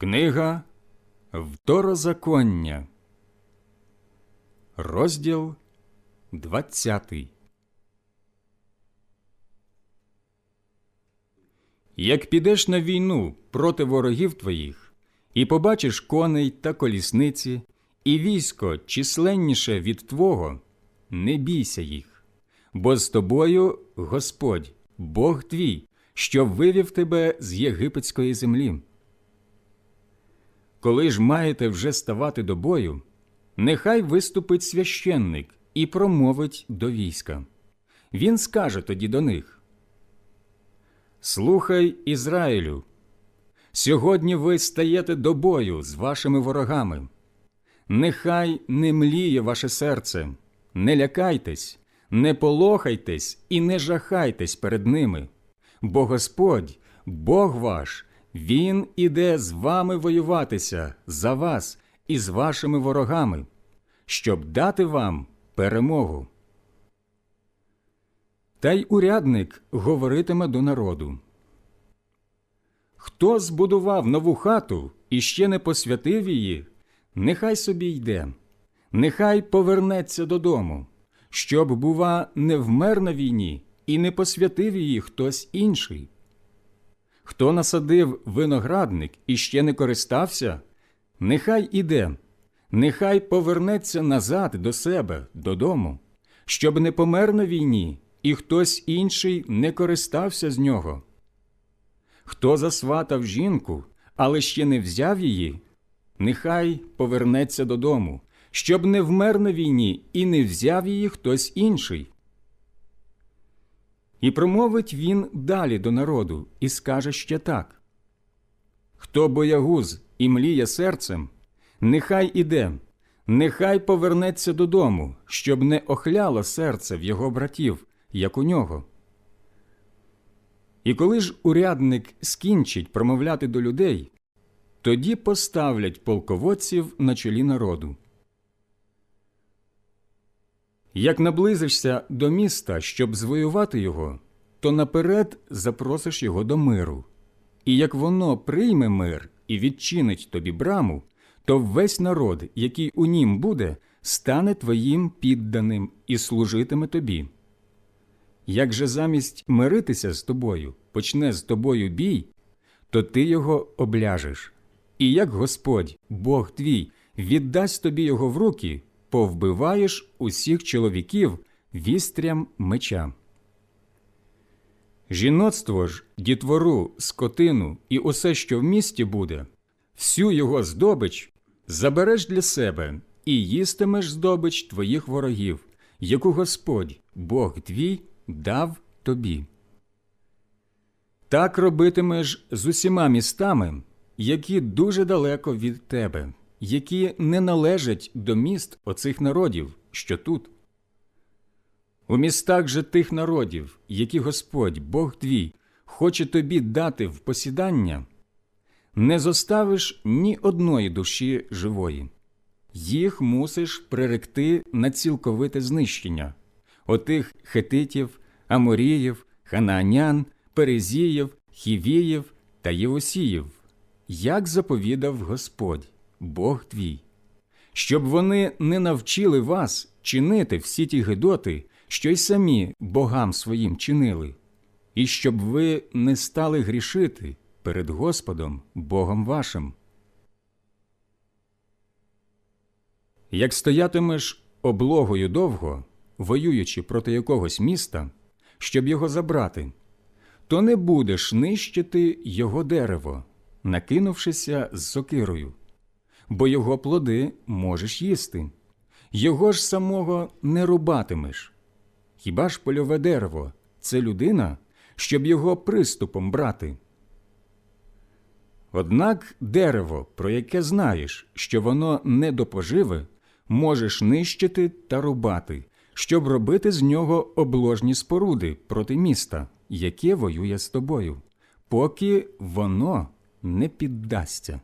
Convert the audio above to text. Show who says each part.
Speaker 1: Книга Второзаконня, розділ 20. Як підеш на війну проти ворогів твоїх, і побачиш коней та колісниці, і військо численніше від твого, не бійся їх, бо з тобою Господь, Бог твій, що вивів тебе з єгипетської землі. Коли ж маєте вже ставати до бою, нехай виступить священник і промовить до війська. Він скаже тоді до них: Слухай, Ізраїлю, сьогодні ви стаєте до бою з вашими ворогами. Нехай не мліє ваше серце, не лякайтесь, не полохайтесь і не жахайтесь перед ними, бо Господь, Бог ваш, Він іде з вами воюватися за вас і з вашими ворогами, щоб дати вам перемогу. Та й урядник говоритиме до народу. Хто збудував нову хату і ще не посвятив її, нехай собі йде, нехай повернеться додому, щоб, бува, не вмер на війні і не посвятив її хтось інший. Хто насадив виноградник і ще не користався, нехай іде, нехай повернеться назад до себе, додому, щоб не помер на війні, і хтось інший не користався з нього. Хто засватав жінку, але ще не взяв її, нехай повернеться додому, щоб не вмер на війні і не взяв її хтось інший. І промовить він далі до народу і скаже ще так: Хто боягуз і мліє серцем, нехай іде, нехай повернеться додому, щоб не охляло серце в його братів, як у нього. І коли ж урядник скінчить промовляти до людей, тоді поставлять полководців на чолі народу. Як наблизишся до міста, щоб звоювати його, то наперед запросиш його до миру. І як воно прийме мир і відчинить тобі браму, то весь народ, який у нім буде, стане твоїм підданим і служитиме тобі. Як же замість миритися з тобою почне з тобою бій, то ти його обляжеш. І як Господь, Бог твій, віддасть тобі його в руки, повбиваєш усіх чоловіків вістрям меча. Жіноцтво ж, дітвору, скотину і усе, що в місті буде, всю його здобич забереш для себе і їстимеш здобич твоїх ворогів, яку Господь, Бог твій, дав тобі. Так робитимеш з усіма містами, які дуже далеко від тебе, які не належать до міст оцих народів, що тут. У містах же тих народів, які Господь, Бог твій, хоче тобі дати в посідання, не зоставиш ні одної душі живої. Їх мусиш приректи на цілковите знищення отих хетитів, аморіїв, ханаанян, перезіїв, хівіїв та євусіїв, як заповідав Господь, Бог твій, щоб вони не навчили вас чинити всі ті гидоти, що й самі богам своїм чинили, і щоб ви не стали грішити перед Господом, Богом вашим. Як стоятимеш облогою довго, воюючи проти якогось міста, щоб його забрати, то не будеш нищити його дерево, накинувшися з сокирою, бо його плоди можеш їсти, його ж самого не рубатимеш. Хіба ж польове дерево це людина, щоб його приступом брати? Однак дерево, про яке знаєш, що воно не до поживи, можеш нищити та рубати, щоб робити з нього обложні споруди проти міста, яке воює з тобою, поки воно не піддасться.